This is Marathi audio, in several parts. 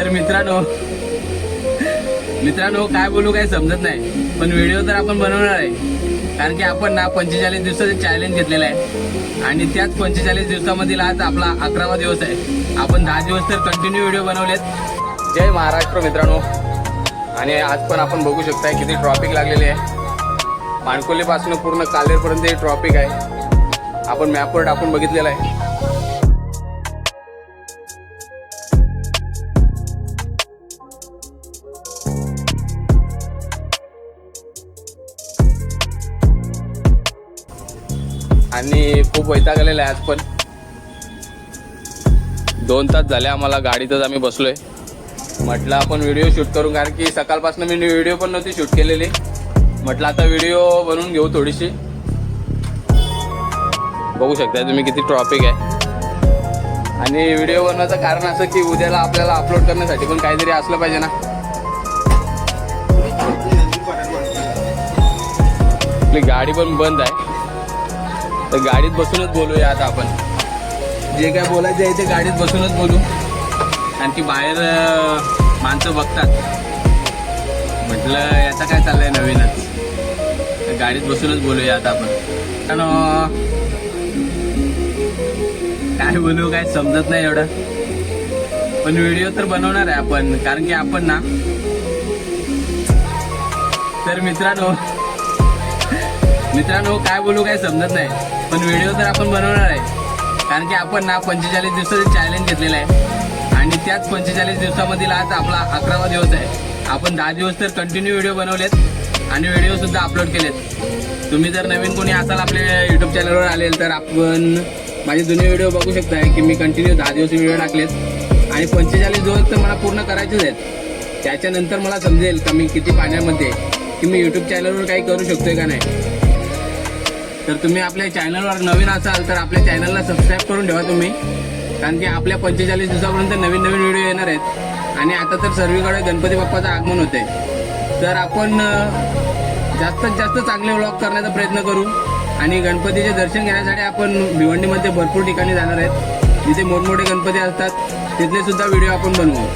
तर मित्रांनो मित्रांनो काय बोलू काय समजत नाही. पण व्हिडिओ तर आपण बनवणार आहे. कारण की आपण ना पंचेचाळीस दिवसाचं चॅलेंज घेतलेलं आहे. आणि त्याच पंचेचाळीस दिवसामधील आज आपला अकरावा दिवस आहे. आपण दहा दिवस तर कंटिन्यू व्हिडिओ बनवलेत. जय महाराष्ट्र मित्रांनो. आणि आज पण आपण बघू शकताय किती ट्रॉफिक लागलेली आहे. माणकोलीपासून पूर्ण कालेरपर्यंत हे ट्रॉफिक आहे. आपण मॅपवर टाकून बघितलेलं आहे. आणि खूप वैतागलेला आहे आज पण. दोन तास झाले आम्हाला गाडीतच आम्ही बसलोय. म्हटलं आपण व्हिडिओ शूट करू कारण की सकाळपासून मी व्हिडिओ पण नव्हती शूट केलेली. म्हटलं आता व्हिडिओ बनवून घेऊ थोडीशी. बघू शकता तुम्ही किती ट्रॉफिक आहे. आणि व्हिडिओ बनवायचं कारण असं की उद्याला आपल्याला अपलोड करण्यासाठी पण काहीतरी असलं पाहिजे ना. आपली गाडी पण बंद आहे. तर गाडीत बसूनच बोलूया आता आपण. जे काय बोलायचं आहे ते गाडीत बसूनच बोलू. कारण की बाहेर माणसं बघतात. म्हटलं याचा काय चाललंय नवीनच? तर गाडीत बसूनच बोलूया आता आपण. कारण काय बोलू काय समजत नाही एवढं. पण व्हिडिओ तर बनवणार आहे आपण. कारण की आपण ना तर मित्रांनो मित्रांनो काय बोलू काय समजत नाही. पण व्हिडिओ तर आपण बनवणार आहे. कारण की आपण ना पंचेचाळीस दिवसाचं चॅलेंज घेतलेलं आहे. आणि त्याच पंचेचाळीस दिवसामधील आज आपला अकरावा दिवस आहे. आपण दहा दिवस तर कंटिन्यू व्हिडिओ बनवलेत आणि व्हिडिओ सुद्धा अपलोड केलेत. तुम्ही जर नवीन कोणी असाल आपल्या युट्यूब चॅनलवर आलेल तर आपण माझे जुने व्हिडिओ बघू शकताय की मी कंटिन्यू दहा दिवस व्हिडिओ टाकलेत. आणि पंचेचाळीस दिवस तर मला पूर्ण करायचेच आहेत. त्याच्यानंतर मला समजेल का मी किती पाण्यामध्ये की मी युट्यूब चॅनलवर काही करू शकतोय का नाही. तर तुम्ही आपल्या चॅनलवर नवीन असाल तर आपल्या चॅनलला सबस्क्राईब करून ठेवा तुम्ही. कारण की आपल्या पंचेचाळीस दिवसापर्यंत नवीन नवीन व्हिडिओ येणार आहेत. आणि आता तर सर्वीकडे गणपती बाप्पाचं आगमन होते तर आपण जास्तीत जास्त चांगले व्लॉग करण्याचा प्रयत्न करू. आणि गणपतीचे दर्शन घेण्यासाठी आपण भिवंडीमध्ये भरपूर ठिकाणी जाणार आहेत. जिथे मोठमोठे गणपती असतात. तिथले सुद्धा व्हिडिओ आपण बनवू.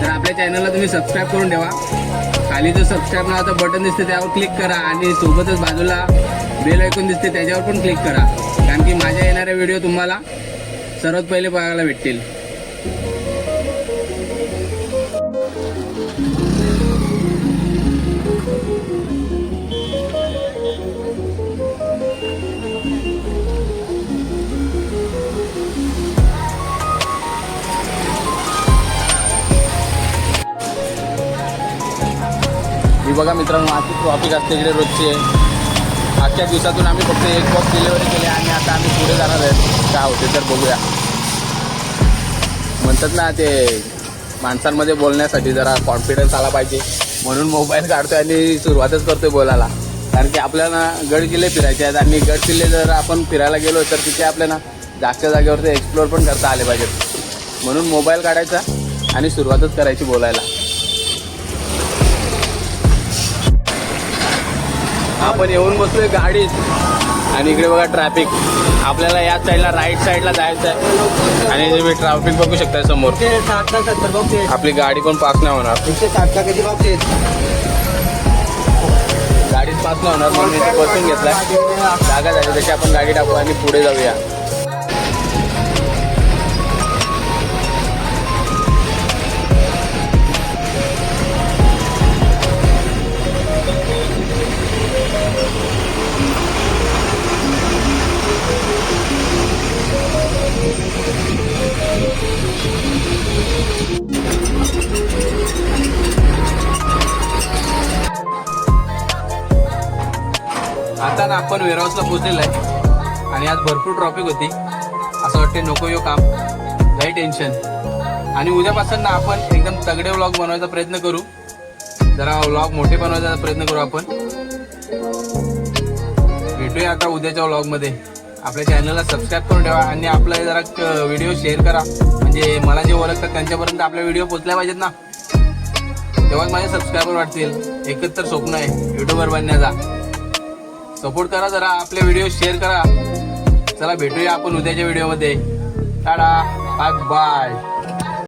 तर आपल्या चॅनलला तुम्ही सबस्क्राईब करून ठेवा. खाली जो सबस्क्राईब नावाचं बटन दिसते त्यावर क्लिक करा. आणि सोबतच बाजूला बेल ऐकून दिसते त्याच्यावर पण क्लिक करा. कारण की माझ्या येणाऱ्या व्हिडिओ तुम्हाला सर्वात पहिले बघायला भेटतील. बघा मित्रांनो आजची ट्रॉफिक असते इकडे रोजची आहे. आजच्या दिवसातून आम्ही फक्त एक बॉक्स डिलिव्हरी केली आणि आता आम्ही पुढे जाणार आहेत काय होते तर बघूया म्हणतात ना ते माणसांमध्ये बोलण्यासाठी जरा कॉन्फिडन्स आला पाहिजे. म्हणून मोबाईल काढतोय आणि सुरुवातच करतोय बोलायला. कारण की आपल्याला गड किल्ले फिरायचे आहेत आणि गड किल्ले जर आपण फिरायला गेलो तर तिथे आपल्याला जागच्या जागेवरती एक्सप्लोर पण करता आले पाहिजेत. म्हणून मोबाईल काढायचा आणि सुरुवातच करायची बोलायला. आपण येऊन बसलोय गाडीत. आणि इकडे बघा ट्रॅफिक आपल्याला या साईडला राईट साईडला जायचं आहे आणि तुम्ही ट्रॅफिक बघू शकता समोर. आपली गाडी पण पास नाही होणार. एकशे गाडीत पास नाही होणार म्हणून बसून घेतलाय. जागा झाली तशी आपण गाडी टाकू आणि पुढे जाऊया. आता ना आपण वेअरहाऊसला पोहोचलेलो आहे. आणि आज भरपूर ट्रॉफिक होती. असं वाटते नको यो काम. काही टेन्शन आणि उद्यापासून ना आपण एकदम तगडे व्लॉग बनवायचा प्रयत्न करू. जरा व्लॉग मोठे बनवायचा प्रयत्न करू आपण. भेटूया आता उद्याच्या व्लॉगमध्ये आपल्या चॅनलला सबस्क्राईब करून ठेवा आणि आपला जरा व्हिडिओ शेअर करा. म्हणजे मला जे ओळखतात त्यांच्यापर्यंत आपला व्हिडिओ पोचल्या पाहिजेत ना. तेव्हाच माझे सबस्क्रायबर वाटतील एकच तर स्वप्न आहे युट्यूबर बनण्याचा. सपोर्ट करा जरा आपले व्हिडिओ शेअर करा. चला भेटूया आपण उद्याच्या व्हिडिओमध्ये टाटा बाय बाय